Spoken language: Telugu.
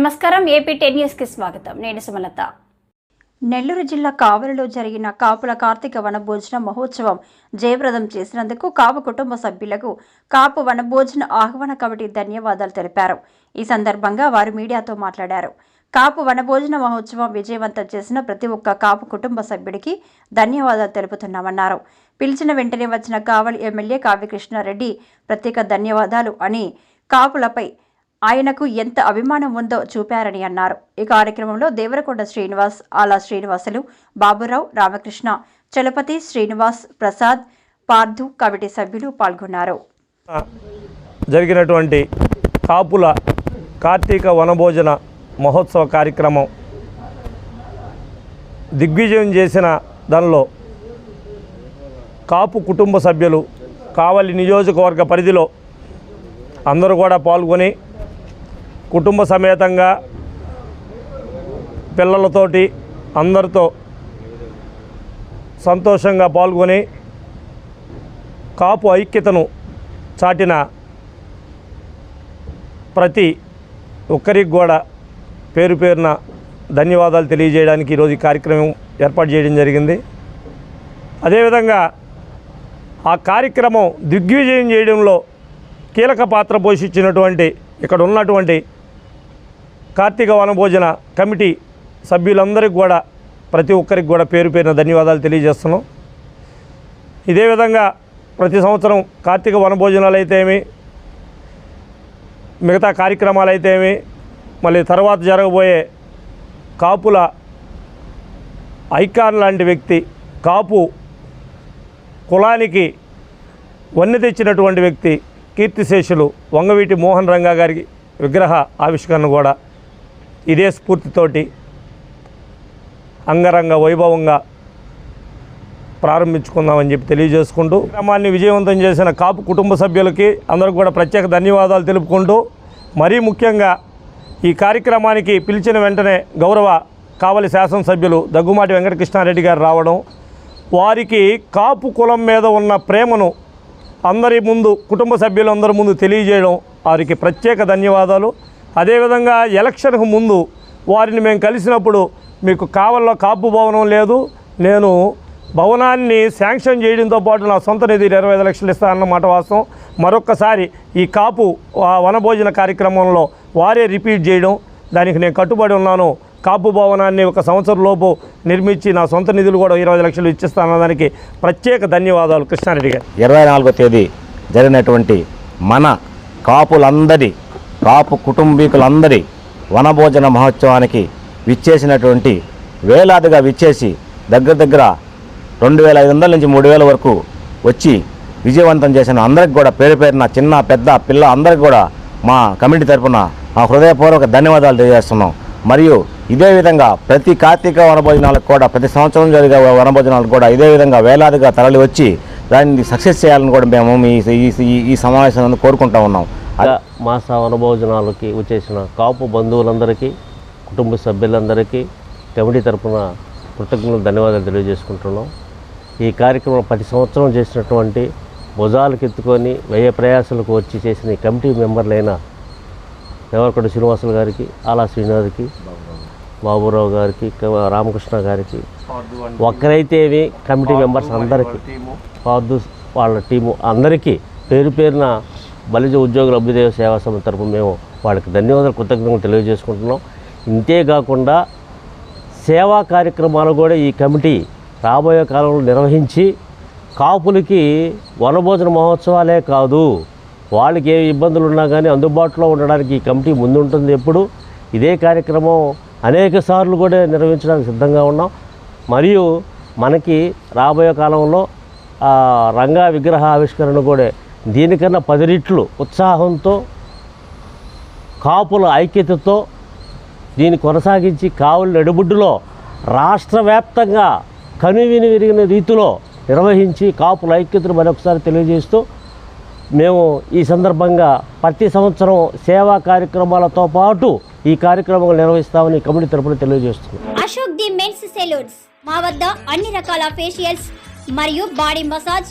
నమస్కారం ఏపీ టెన్ న్యూస్కి స్వాగతం. నేను సుమలత. నెల్లూరు జిల్లా కావలిలో జరిగిన కాపుల కార్తీక వనభోజన మహోత్సవం జయప్రదం చేసినందుకు కాపు కుటుంబ సభ్యులకు కాపు వనభోజన ఆహ్వాన కమిటీ ధన్యవాదాలు తెలిపారు. ఈ సందర్భంగా వారు మీడియాతో మాట్లాడారు. కాపు వనభోజన మహోత్సవం విజయవంతం చేసిన ప్రతి ఒక్క కాపు కుటుంబ సభ్యుడికి ధన్యవాదాలు తెలుపుతున్నామన్నారు. పిలిచిన వెంటనే వచ్చిన కావలి ఎమ్మెల్యే కావ్యకృష్ణారెడ్డి ప్రత్యేక ధన్యవాదాలు అని కాపులపై ఆయనకు ఎంత అభిమానం ఉందో చూపారని అన్నారు. ఈ కార్యక్రమంలో దేవరకొండ శ్రీనివాస్ ఆలా శ్రీనివాసులు బాబురావు రామకృష్ణ చలపతి శ్రీనివాస్ ప్రసాద్ పార్థు కమిటీ సభ్యులు పాల్గొన్నారు. జరిగినటువంటి కాపుల కార్తీక వనభోజన మహోత్సవ కార్యక్రమం దిగ్విజయం చేసిన దానిలో కాపు కుటుంబ సభ్యులు కావలి నియోజకవర్గ పరిధిలో అందరూ కూడా పాల్గొని కుటుంబ సమేతంగా పిల్లలతోటి అందరితో సంతోషంగా పాల్గొని కాపు ఐక్యతను చాటిన ప్రతి ఒక్కరికి కూడా పేరు పేరున ధన్యవాదాలు తెలియజేయడానికి ఈరోజు ఈ కార్యక్రమం ఏర్పాటు చేయడం జరిగింది. అదేవిధంగా ఆ కార్యక్రమం దిగ్విజయం చేయడంలో కీలక పాత్ర పోషించినటువంటి ఇక్కడ ఉన్నటువంటి కార్తీక వనభోజన కమిటీ సభ్యులందరికీ కూడా ప్రతి ఒక్కరికి కూడా పేరు పేరున ధన్యవాదాలు తెలియజేస్తున్నాం. ఇదే విధంగా ప్రతి సంవత్సరం కార్తీక వనభోజనాలు అయితేమి మిగతా కార్యక్రమాలు అయితేమి మళ్ళీ తర్వాత జరగబోయే కాపుల ఐకాన్ లాంటి వ్యక్తి కాపు కులానికి వన్నె తెచ్చినటువంటి వ్యక్తి కీర్తిశేషులు వంగవీటి మోహన్ రంగా గారి విగ్రహ ఆవిష్కరణ కూడా ఇదే స్ఫూర్తితోటి అంగరంగ వైభవంగా ప్రారంభించుకుందామని చెప్పి తెలియజేసుకుంటూ క్రమాన్ని విజయవంతం చేసిన కాపు కుటుంబ సభ్యులకి అందరికి కూడా ప్రత్యేక ధన్యవాదాలు తెలుపుకుంటూ మరీ ముఖ్యంగా ఈ కార్యక్రమానికి పిలిచిన వెంటనే గౌరవ కావలి శాసనసభ్యులు దగ్గుమాటి వెంకటకృష్ణారెడ్డి గారు రావడం వారికి కాపు కులం మీద ఉన్న ప్రేమను అందరి ముందు కుటుంబ సభ్యులందరి ముందు తెలియజేయడం వారికి ప్రత్యేక ధన్యవాదాలు. అదేవిధంగా ఎలక్షన్కు ముందు వారిని మేము కలిసినప్పుడు మీకు కావల్లో కాపు భవనం లేదు నేను భవనాన్ని శాంక్షన్ చేయడంతో పాటు నా సొంత నిధి ఇరవై ఐదు లక్షలు ఇస్తానన్నమాట వాస్తవం. మరొక్కసారి ఈ కాపు వనభోజన కార్యక్రమంలో వారే రిపీట్ చేయడం దానికి నేను కట్టుబడి ఉన్నాను. కాపు భవనాన్ని ఒక సంవత్సరం లోపు నిర్మించి నా సొంత నిధులు కూడా ఇరవై లక్షలు ఇచ్చిస్తాను దానికి ప్రత్యేక ధన్యవాదాలు. కృష్ణారెడ్డి గారు. ఇరవై నాలుగో తేదీ జరిగినటువంటి మన కాపులందరి కాపు కుటుంబీకులందరి వనభోజన మహోత్సవానికి విచ్చేసినటువంటి వేలాదిగా విచ్చేసి దగ్గర దగ్గర రెండు వేల ఐదు వందల నుంచి మూడు వేల వరకు వచ్చి విజయవంతం చేసిన అందరికి కూడా పేరు పేరున చిన్న పెద్ద పిల్ల అందరికి కూడా మా కమిటీ తరపున మా హృదయపూర్వక ధన్యవాదాలు తెలియజేస్తున్నాం. మరియు ఇదే విధంగా ప్రతి కార్తీక వనభోజనాలకు కూడా ప్రతి సంవత్సరం జరిగే వనభోజనాలకు కూడా ఇదే విధంగా వేలాదిగా తరలి వచ్చి దాన్ని సక్సెస్ చేయాలని కూడా మేము మీ ఈ- ఈ- ఈ సమావేశం కోరుకుంటా ఉన్నాం. మాస వనభోజనాలకి వచ్చేసిన కాపు బంధువులందరికీ కుటుంబ సభ్యులందరికీ కమిటీ తరపున కృతజ్ఞతలు ధన్యవాదాలు తెలియజేసుకుంటున్నాం. ఈ కార్యక్రమం ప్రతి సంవత్సరం చేసినటువంటి భుజాలకు ఎత్తుకొని వ్యయ ప్రయాసాలకు వచ్చి చేసిన కమిటీ మెంబర్లైన దేవరకొండ శ్రీనివాసులు గారికి ఆలా శ్రీనాథ్కి బాబురావు గారికి రామకృష్ణ గారికి ఒక్కరైతే కమిటీ మెంబర్స్ అందరికీ పాదు వాళ్ళ టీము అందరికీ పేరు పేరున బలిజ ఉద్యోగుల అభ్యుదయ సేవా సంస్థ తరపు మేము వాళ్ళకి ధన్యవాదాలు కృతజ్ఞతలు తెలియజేసుకుంటున్నాం. ఇంతేకాకుండా సేవా కార్యక్రమాలు కూడా ఈ కమిటీ రాబోయే కాలంలో నిర్వహించి కాపులకి వనభోజన మహోత్సవాలే కాదు వాళ్ళకి ఏ ఇబ్బందులు ఉన్నా కానీ అందుబాటులో ఉండడానికి ఈ కమిటీ ముందుంటుంది ఎప్పుడు. ఇదే కార్యక్రమం అనేక సార్లు కూడా నిర్వహించడానికి సిద్ధంగా ఉన్నాం. మరియు మనకి రాబోయే కాలంలో రంగా విగ్రహ ఆవిష్కరణ కూడా దీనికన్నా పది రెట్లు ఉత్సాహంతో కాపుల ఐక్యతతో దీన్ని కొనసాగించి కావుల నడుబుడ్డులో రాష్ట్ర వ్యాప్తంగా కనువిని విరిగిన రీతిలో నిర్వహించి కాపుల ఐక్యతను మరొకసారి తెలియజేస్తూ మేము ఈ సందర్భంగా ప్రతి సంవత్సరం సేవా కార్యక్రమాలతో పాటు ఈ కార్యక్రమాలు నిర్వహిస్తామని కమిటీ తరపున తెలియజేస్తున్నాం. Ashok the men's salons. మా వద్ద అన్ని రకాల ఫేషియల్స్ మరియు బాడీ మసాజ్